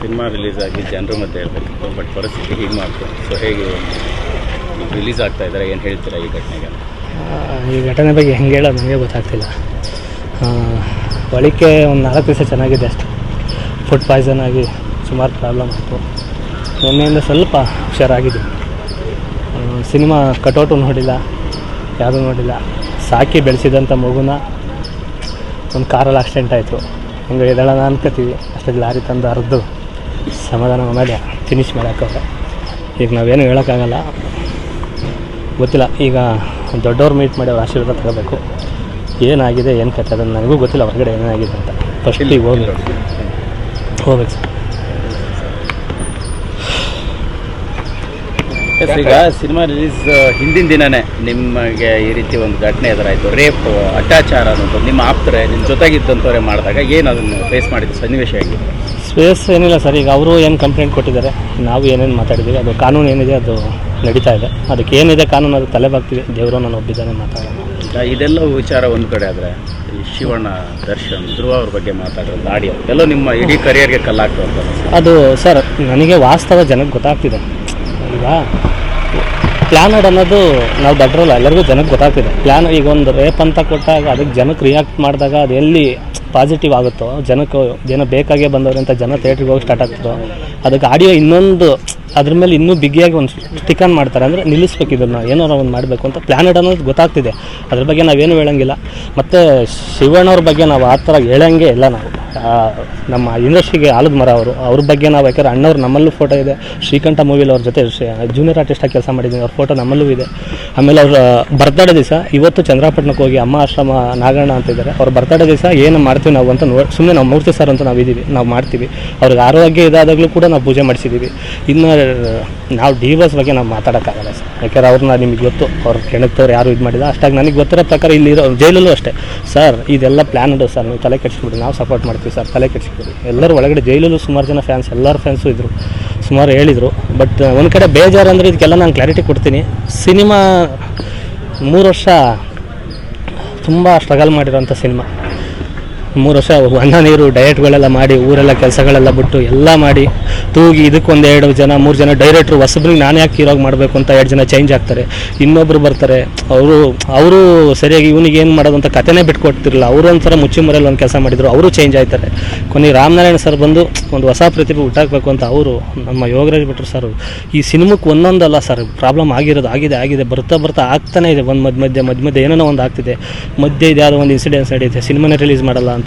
Cinema release ಆಗಿ ಜನರ ಮಧ್ಯೆ ಹೇಳ್ಬೇಕು ಬಟ್ ಪರಿಸ್ಥಿತಿ ಹೀಗೆ ಮಾಡ್ತು. ಸೊ ಹೇಗೆ ರಿಲೀಸ್ ಆಗ್ತಾ ಇದ್ದಾರೆ ಏನು ಹೇಳ್ತೀರಾ ಈ ಘಟನೆಗೆ? ಈ ಘಟನೆ ಬಗ್ಗೆ ಹೆಂಗೆ ಹೇಳೋದು ನನಗೆ ಗೊತ್ತಾಗ್ತಿಲ್ಲ. ಒಳಿಕೆ ಒಂದು ನಾಲ್ಕು ದಿವಸ ಚೆನ್ನಾಗಿದೆ ಅಷ್ಟು. ಫುಡ್ ಪಾಯ್ಸನ್ ಆಗಿ ಸುಮಾರು ಪ್ರಾಬ್ಲಮ್ ಆಯಿತು. ನಿನ್ನೆಯಿಂದ ಸ್ವಲ್ಪ ಹುಷಾರಾಗಿದೆ. ಸಿನಿಮಾ ಕಟೌಟು ನೋಡಿಲ್ಲ, ಯಾವುದೂ ನೋಡಿಲ್ಲ. ಸಾಕಿ ಬೆಳೆಸಿದಂಥ ಮಗುನ ಒಂದು ಕಾರಲ್ಲಿ ಆಕ್ಸಿಡೆಂಟ್ ಆಯಿತು. ಹಿಂಗೆ ನಾನು ಅನ್ಕೋತೀವಿ. ಅಷ್ಟೇ ಲಾರಿ ತಂದು ಹರಿದು. ಸಮಾಧಾನ ಮಾಡಿ ಫಿನಿಶ್ ಮಾಡೋಕ್ಕವ್ರೆ ಈಗ ನಾವೇನು ಹೇಳೋಕ್ಕಾಗಲ್ಲ. ಗೊತ್ತಿಲ್ಲ ಈಗ ದೊಡ್ಡವ್ರು ಮೀಟ್ ಮಾಡಿ ಅವ್ರ ಆಶೀರ್ವಾದ ತಗೋಬೇಕು. ಏನಾಗಿದೆ ಏನು ಕತೆ ಅದನ್ನು ನನಗೂ ಗೊತ್ತಿಲ್ಲ ಹೊರಗಡೆ ಏನಾಗಿದೆ ಅಂತ. ಫಸ್ಟಿಗೆ ಹೋಗಿ. ಹೋಗ್ಬೇಕು ಸರ್. ಎಸ್ ಈಗ ಸಿನಿಮಾ ರಿಲೀಸ್ ಹಿಂದಿನ ದಿನನೇ ನಿಮಗೆ ಈ ರೀತಿ ಒಂದು ಘಟನೆ ಎದುರಾಯಿತು. ರೇಪ್ ಅತ್ಯಾಚಾರ ಅನ್ನೋದು ನಿಮ್ಮ ಆಪ್ತರೆ ನಿಮ್ಮ ಜೊತೆಗಿದ್ದಂಥವ್ರೆ ಮಾಡಿದಾಗ ಏನು ಅದನ್ನು ಫೇಸ್ ಮಾಡಿದ್ದು ಸನ್ನಿವೇಶ ಆಗಿದೆ ಸ್ಪೇಸ್ ಏನಿಲ್ಲ ಸರ್. ಈಗ ಅವರು ಏನು ಕಂಪ್ಲೇಂಟ್ ಕೊಟ್ಟಿದ್ದಾರೆ ನಾವು ಏನೇನು ಮಾತಾಡಿದ್ದೀವಿ ಅದು ಕಾನೂನು ಏನಿದೆ ಅದು ನಡೀತಾ ಇದೆ. ಅದಕ್ಕೆ ಏನಿದೆ ಕಾನೂನು ಅದು ತಲೆ ಬಾಕ್ತೀವಿ ದೇವರು ನಾನು ಒಬ್ಬಿದ್ದಾನೆ ಮಾತಾಡೋಣ ಈಗ ಇದೆಲ್ಲ ವಿಚಾರ ಒಂದು ಕಡೆ ಆದರೆ ಈ ಶಿವಣ್ಣ ದರ್ಶನ್ ಧ್ರುವ ಅವ್ರ ಬಗ್ಗೆ ಮಾತಾಡೋದು ಆಡಿಯೋ ಎಲ್ಲೋ ನಿಮ್ಮ ಇಡೀ ಕರಿಯರ್ಗೆ ಕಲ್ಲಾಗ್ತದೆ ಅದು ಸರ್ ನನಗೆ ವಾಸ್ತವ ಜನಕ್ಕೆ ಗೊತ್ತಾಗ್ತಿದೆ. ಈಗ ಪ್ಲ್ಯಾನಡ್ ಅನ್ನೋದು ನಾವು ದಡ್ರಲ್ಲ ಎಲ್ಲರಿಗೂ ಜನಕ್ಕೆ ಗೊತ್ತಾಗ್ತಿದೆ. ಪ್ಲ್ಯಾನ್ ಈಗ ಒಂದು ರೇಪ್ ಅಂತ ಕೊಟ್ಟಾಗ ಅದಕ್ಕೆ ಜನಕ್ಕೆ ರಿಯಾಕ್ಟ್ ಮಾಡಿದಾಗ ಅದು ಎಲ್ಲಿ ಪಾಸಿಟಿವ್ ಆಗುತ್ತೋ, ಜನಕ್ಕೆ ಜನ ಬೇಕಾಗೇ ಬಂದವ್ರು ಅಂತ ಜನ ಥಿಯೇಟ್ರಿಗೆ ಹೋಗಿ ಸ್ಟಾರ್ಟ್ ಆಗ್ತದೋ, ಅದಕ್ಕೆ ಆಡಿಯೋ ಇನ್ನೊಂದು ಅದ್ರ ಮೇಲೆ ಇನ್ನೂ ಬಿಗಿಯಾಗಿ ಒಂದು ಸ್ಟಿಕನ್ ಮಾಡ್ತಾರೆ. ಅಂದರೆ ನಿಲ್ಲಿಸ್ಬೇಕು ಇದನ್ನು ಏನಾರ ಒಂದು ಮಾಡಬೇಕು ಅಂತ ಪ್ಲ್ಯಾನೆಡ್ ಅನ್ನೋದು ಗೊತ್ತಾಗ್ತಿದೆ. ಅದ್ರ ಬಗ್ಗೆ ನಾವೇನು ಹೇಳಂಗಿಲ್ಲ. ಮತ್ತು ಶಿವಣ್ಣವ್ರ ಬಗ್ಗೆ ನಾವು ಆ ಥರ ಹೇಳೋಂಗೆ ಇಲ್ಲ ನಾವು. ನಮ್ಮ ಇಂಡಸ್ಟ್ರಿಗೆ ಆಲದ ಮರ ಅವರು. ಅವ್ರ ಬಗ್ಗೆ ನಾವು ಯಾಕಂದ್ರೆ ಅಣ್ಣವ್ರು ನಮ್ಮಲ್ಲೂ ಫೋಟೋ ಇದೆ. ಶ್ರೀಕಂಠ ಮೂವಿಲಿ ಅವ್ರ ಜೊತೆ ಜೂನಿಯರ್ ಆರ್ಟಿಸ್ಟಾಗಿ ಕೆಲಸ ಮಾಡಿದ್ದೀನಿ. ಅವ್ರ ಫೋಟೋ ನಮ್ಮಲ್ಲೂ ಇದೆ. ಆಮೇಲೆ ಅವ್ರ ಬರ್ತಡೇ ದಿವಸ, ಇವತ್ತು ಚಂದ್ರಪಟ್ಟಣಕ್ಕೆ ಹೋಗಿ ಅಮ್ಮ ಆಶ್ರಮ, ನಾಗಣ್ಣ ಅಂತ ಇದ್ದಾರೆ ಅವ್ರ ಬರ್ತಡೆ ದಿವಸ ಏನು ಮಾಡ್ತೀವಿ ನಾವು ಅಂತ ನೋಡಿ ಸುಮ್ಮನೆ ನಾವು ಮೂರ್ತಿ ಸರ್ ಅಂತ ನಾವು ಇದ್ದೀವಿ. ನಾವು ಮಾಡ್ತೀವಿ. ಅವ್ರಿಗೆ ಆರೋಗ್ಯ ಇದಾದಾಗಲೂ ಕೂಡ ನಾವು ಪೂಜೆ ಮಾಡಿಸಿದ್ದೀವಿ ಇನ್ನು, ನಾವು ಡಿವೋರ್ಸ್ ಬಗ್ಗೆ ನಾವು ಮಾತಾಡೋಕ್ಕಾಗಲ್ಲ ಸರ್. ಯಾಕಂದ್ರೆ ಅವ್ರನ್ನ ನಿಮಗೆ ಗೊತ್ತು. ಅವ್ರ ಕೆಣಕ್ತವ್ರು ಯಾರು ಇದು ಮಾಡಿಲ್ಲ. ಅಷ್ಟಾಗಿ ನನಗೆ ಗೊತ್ತಿರೋ ಪ್ರಕಾರ ಇಲ್ಲಿರೋ, ಜೈಲಲ್ಲೂ ಅಷ್ಟೇ. ಸರ್, ಇದೆಲ್ಲ ಪ್ಲ್ಯಾನ್ ಇದೆ ಸರ್. ನೀವು ತಲೆ ಕೆಡಿಸ್ಬಿಡಿ. ನಾವು ಸಪೋರ್ಟ್ ಮಾಡ್ತೀವಿ ಸರ್, ತಲೆ ಕೆಡಿಸ್ಕೊಳ್ಳಿ ಎಲ್ಲರೂ ಒಳಗಡೆ ಜೈಲಲ್ಲೂ ಸುಮಾರು ಜನ ಫ್ಯಾನ್ಸ್ ಎಲ್ಲರ ಫ್ಯಾನ್ಸು ಇದ್ದರು ಸುಮಾರು ಹೇಳಿದರು. ಬಟ್ ಒಂದು ಕಡೆ ಬೇಜಾರು ಅಂದರೆ ಇದಕ್ಕೆಲ್ಲ ನಾನು ಕ್ಲಾರಿಟಿ ಕೊಡ್ತೀನಿ. ಸಿನಿಮಾ ಮೂರು ವರ್ಷ ತುಂಬ ಸ್ಟ್ರಗಲ್ ಮಾಡಿರೋಂಥ ಸಿನಿಮಾ ಮೂರು ವರ್ಷ ಅನ್ನ ನೀರು ಡಯಟ್ಗಳೆಲ್ಲ ಮಾಡಿ, ಊರೆಲ್ಲ ಕೆಲಸಗಳೆಲ್ಲ ಬಿಟ್ಟು ಎಲ್ಲ ಮಾಡಿ, ತೂಗಿ ಇದಕ್ಕೊಂದು ಎರಡು ಜನ, ಮೂರು ಜನ ಡೈರೆಕ್ಟ್ರು ಹೊಸಬ್ರಿಗೆ ನಾನು ಯಾಕೆ ಹೀರೋಗಿ ಮಾಡಬೇಕು ಅಂತ ಎರಡು ಜನ ಚೇಂಜ್ ಆಗ್ತಾರೆ. ಇನ್ನೊಬ್ರು ಬರ್ತಾರೆ. ಅವರು ಅವರು ಸರಿಯಾಗಿ ಇವನಿಗೆ ಏನು ಮಾಡೋದು ಅಂತ ಕಥೆನೇ ಬಿಟ್ಕೊಡ್ತಿರಲಿಲ್ಲ ಅವರು ಒಂಥರ ಮುಚ್ಚಿ ಮರೆಯಲ್ಲಿ ಒಂದು ಕೆಲಸ ಮಾಡಿದರು, ಅವರು ಚೇಂಜ್ ಆಯ್ತಾರೆ. ಕೊನೆಗೆ ರಾಮನಾರಾಯಣ ಸರ್ ಬಂದು ಒಂದು ಹೊಸ ಪ್ರತಿಭೆ ಹುಟ್ಟಾಕಬೇಕು ಅಂತ ಅವರು, ನಮ್ಮ ಯೋಗರಾಜ್ ಬಿಟ್ರು ಸರ್ ಈ ಸಿನಿಮಕ್ಕೆ ಒಂದೊಂದಲ್ಲ ಸರ್ ಪ್ರಾಬ್ಲಮ್ ಆಗಿರೋದು, ಆಗಿದೆ ಆಗಿದೆ, ಬರ್ತಾ ಬರ್ತಾ ಆಗ್ತಾನೆ ಇದೆ. ಒಂದು ಮಧ್ಯ ಮಧ್ಯ ಮಧ್ಯ ಮಧ್ಯೆ ಏನೋ ಒಂದು ಆಗ್ತಿದೆ. ಮಧ್ಯೆ ಇದು ಯಾವುದೋ ಒಂದು ಇನ್ಸಿಡೆನ್ಸ್ ನಡೆಯುತ್ತೆ ಸಿನಿಮಾನೇ ರಿಲೀಸ್ ಮಾಡಲ್ಲ ಅಂತಾರೆ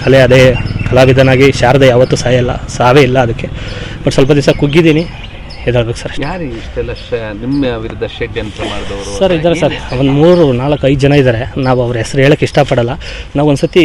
ಕಲೆ ಅದೇ ಕಲಾವಿದನಾಗಿ ಶಾರದೆ ಯಾವತ್ತೂ ಸಾಯಲ್ಲ ಸಾವೇ ಇಲ್ಲ ಅದಕ್ಕೆ. ಬಟ್ ಸ್ವಲ್ಪ ದಿವಸ ಕುಗ್ಗಿದ್ದೀನಿ ಎದಾಳ್ಬೇಕು ಸರ್ ಯಾರು ಇಷ್ಟೆಲ್ಲ ನಿಮ್ಮ ವಿರುದ್ಧ ಮಾಡಿದವರು? ಸರ್ ಇದ್ದಾರೆ ಸರ್. ಒಂದು ಮೂರು ನಾಲ್ಕು ಐದು ಜನ ಇದ್ದಾರೆ. ನಾವು ಅವ್ರ ಹೆಸರು ಹೇಳಕ್ಕೆ ಇಷ್ಟಪಡಲ್ಲ. ನಾವು ಒಂದು ಸತಿ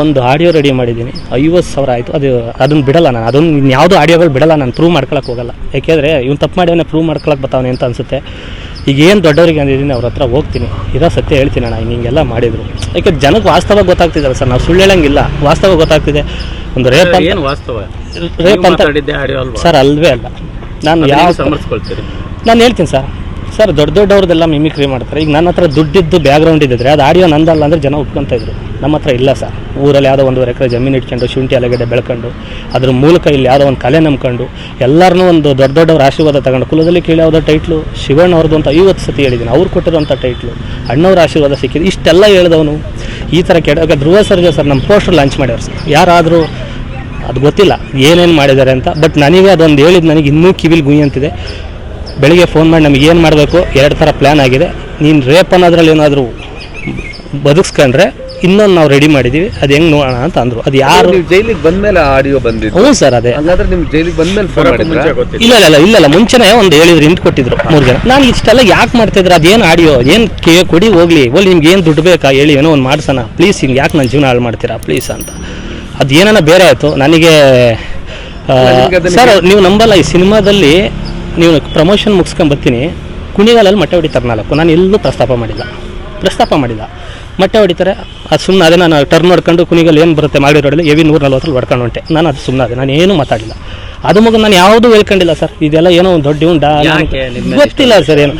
ಒಂದು ಆಡಿಯೋ ರೆಡಿ ಮಾಡಿದ್ದೀನಿ. ಐವತ್ತು ಸಾವಿರ ಆಯಿತು. ಅದು ಅದನ್ನು ಬಿಡಲ್ಲ ನಾನು. ಇನ್ನು ಇನ್ಯಾವುದೋ ಆಡಿಯೋಗಳು ಬಿಡಲ್ಲ. ನಾನು ಪ್ರೂವ್ ಮಾಡ್ಕೊಳಕ್ಕೆ ಹೋಗಲ್ಲ. ಯಾಕೆಂದರೆ ಇವ್ನು ತಪ್ಪು ಮಾಡ್ಯವನೇ ಪ್ರೂವ್ ಮಾಡ್ಕೊಳಕ್ಕೆ ಬರ್ತಾವನೆ ಅಂತ ಅನಿಸುತ್ತೆ. ಈಗ ಏನು ದೊಡ್ಡವರಿಗೆ ಅಂದಿದ್ದೀನಿ ಅವ್ರ ಹತ್ರ ಹೋಗ್ತೀನಿ. ಇರೋ ಸತ್ಯ ಹೇಳ್ತೀನಿ ಅಣ್ಣ ಹಿಂಗೆಲ್ಲ ಮಾಡಿದರು. ಯಾಕೆ ಜನಕ್ಕೆ ವಾಸ್ತವ ಗೊತ್ತಾಗ್ತಿದ್ದಾರೆ ಸರ್. ನಾವು ಸುಳ್ಳು ಹೇಳಂಗಿಲ್ಲ. ವಾಸ್ತವ ಗೊತ್ತಾಗ್ತಿದೆ. ಒಂದು ರೇಪ್ ಏನು ವಾಸ್ತವ? ರೇಪ್ ಅಂತ ಸರ್ ಅಲ್ವೇ ಅಲ್ಲ. ನಾನು ಯಾವ ಹೇಗೆ ಸಮರ್ಸ್ಕೊಳ್ತೀರಿ ನಾನು ಹೇಳ್ತೀನಿ ಸರ್. ಸರ್ ದೊಡ್ಡ ದೊಡ್ಡವ್ರದ್ದೆಲ್ಲ ಮಿಮಿಕ್ರಿ ಮಾಡ್ತಾರೆ. ಈಗ ನನ್ನ ಹತ್ರ ದುಡ್ಡಿದ್ದು ಬ್ಯಾಕ್ಗ್ರೌಂಡ್ ಇದ್ದಿದ್ರೆ ಅದು ಆಡಿಯೋ ನಂದಲ್ಲ ಅಂದರೆ ಜನ ಒಪ್ಕೊಂತ ಇದ್ರು. ನಮ್ಮ ಹತ್ರ ಇಲ್ಲ ಸರ್. ಊರಲ್ಲಿ ಯಾವುದೋ ಒಂದುವರೆ ಎಕರೆ ಜಮೀನು ಇಟ್ಕೊಂಡು, ಶುಂಠಿ ಅಲೆಗಡೆ ಬೆಳ್ಕೊಂಡು, ಅದ್ರ ಮೂಲಕ ಇಲ್ಲಿ ಯಾವುದೋ ಒಂದು ಕಲೆ ನಂಬ್ಕೊಂಡು, ಎಲ್ಲರನ್ನೂ ಒಂದು ದೊಡ್ಡ ದೊಡ್ಡವ್ರ ಆಶೀರ್ವಾದ ತಗೊಂಡು, ಕುಲದಲ್ಲಿ ಕೀಳಿ ಯಾವುದೋ ಟೈಟ್ಲು, ಶಿವಣ್ಣ ಅವ್ರದ್ದು ಅಂತ ಐವತ್ತು ಸತಿ ಹೇಳಿದ್ದೀನಿ, ಅವ್ರು ಕೊಟ್ಟಿರೋಂಥ ಟೈಟ್ಲು, ಅಣ್ಣವ್ರ ಆಶೀರ್ವಾದ ಸಿಕ್ಕಿದೆ. ಇಷ್ಟೆಲ್ಲ ಹೇಳಿದವನು ಈ ಥರ ಕೆಡ ಧ್ರುವ ಸರ್ಜಾ ಸರ್ ನಮ್ಮ ಪೋಸ್ಟರ್ ಲಾಂಚ್ ಮಾಡ್ಯಾರ ಸರ್. ಯಾರಾದರೂ ಅದು ಗೊತ್ತಿಲ್ಲ, ಏನೇನು ಮಾಡಿದ್ದಾರೆ ಅಂತ, ಬಟ್ ನನಗೆ ಅದೊಂದು ಹೇಳಿದ್ದು, ನನಗೆ ಇನ್ನೂ ಕಿವಿಲ್ ಗುಯಿ ಅಂತಿದೆ. ಬೆಳಿಗ್ಗೆ ಫೋನ್ ಮಾಡಿ ನಮಗೆ ಏನು ಮಾಡಬೇಕು, ಎರಡು ಥರ ಪ್ಲ್ಯಾನ್ ಆಗಿದೆ. ನೀನು ರೇಪ್ ಅನ್ನೋದ್ರಲ್ಲಿ ಏನಾದರೂ ಬದುಕ್ಸ್ಕೊಂಡ್ರೆ ಇನ್ನೊಂದು ನಾವು ರೆಡಿ ಮಾಡಿದ್ದೀವಿ ಅದು ಹೆಂಗೆ ನೋಡೋಣ ಅಂತ ಅಂದರು. ಅದು ಯಾರು ನೀವು ಜೈಲಿಗೆ ಬಂದ್ಮೇಲೆ ಆಡಿಯೋ ಬಂದಿದ್ದು ಹ್ಞೂ ಸರ್ ಅದೇ. ಹಂಗಾದ್ರೆ ನಿಮ್ಗೆ ಜೈಲಿಗೆ ಬಂದ್ಮೇಲೆ ಫೋನ್ ಮಾಡಿದ್ರ? ಇಲ್ಲ ಇಲ್ಲ ಇಲ್ಲ ಇಲ್ಲ ಮುಂಚೆನೇ ಒಂದು ಹೇಳಿದ್ರು ಹಿಂದ್ ಕೊಟ್ಟಿದ್ರು ಮೂರು ಜನ. ನಾನು ಇಷ್ಟೆಲ್ಲ ಯಾಕೆ ಮಾಡ್ತಿದ್ರು? ಅದೇನು ಆಡಿಯೋ ಏನು ಕೇ ಕೊಡಿ ಹೋಗ್ಲಿ. ಓಲ್ ನಿಮ್ಗೆ ಏನು ದುಡ್ಡು ಬೇಕಾ? ಹೇಳಿ ಏನೋ ಒಂದು ಮಾಡ್ಸೋಣ. ಪ್ಲೀಸ್ ಹಿಂಗೆ ಯಾಕೆ ನನ್ನ ಜೀವನ ಹಾಳು ಮಾಡ್ತೀರಾ? ಪ್ಲೀಸ್ ಅಂತ. ಅದು ಏನಾನ ಬೇರೆ ಆಯಿತು. ನನಗೆ ಆ, ಸರ್ ನೀವು ನಂಬಲ್ಲ ಈ ಸಿನಿಮಾದಲ್ಲಿ ನೀವು ಪ್ರಮೋಷನ್ ಮುಗಿಸ್ಕೊಂಡು ಬರ್ತೀನಿ. ಕುಣಿಗಾಲಲ್ಲಿ ಮೊಟ್ಟೆ ಹೊಡಿತಾರೆ ನಾಲ್ಕು. ನಾನು ಎಲ್ಲೂ ಪ್ರಸ್ತಾಪ ಮಾಡಿಲ್ಲ. ಪ್ರಸ್ತಾಪ ಮಾಡಿಲ್ಲ. ಮೊಟ್ಟೆ ಹೊಡಿತಾರೆ. ಅದು ಸುಮ್ಮನೆ ಅದೇ ನಾನು ಟರ್ನ್ ಮಾಡ್ಕೊಂಡು ಕುನಿಗಲ್ಲಿ ಏನು ಬರುತ್ತೆ ಮಾಡಿ ರೋಡಲ್ಲಿ ಎವಿ ನೂರ ನಲ್ವತ್ತರಲ್ಲಿ ಹೊಡ್ಕೊಂಡು ಹೊಂಟೆ. ನಾನು ಅದು ಸುಮ್ಮನೆ ಅದೇ ನಾನು ಏನೂ ಮಾತಾಡಿಲ್ಲ ಅದು ಮಗ ನಾನು ಯಾವುದೂ ಹೇಳ್ಕೊಂಡಿಲ್ಲ ಸರ್. ಇದೆಲ್ಲ ಏನೋ ಒಂದು ದೊಡ್ಡ ಉಂಡ ಗೊತ್ತಿಲ್ಲ ಸರ್ ಏನು.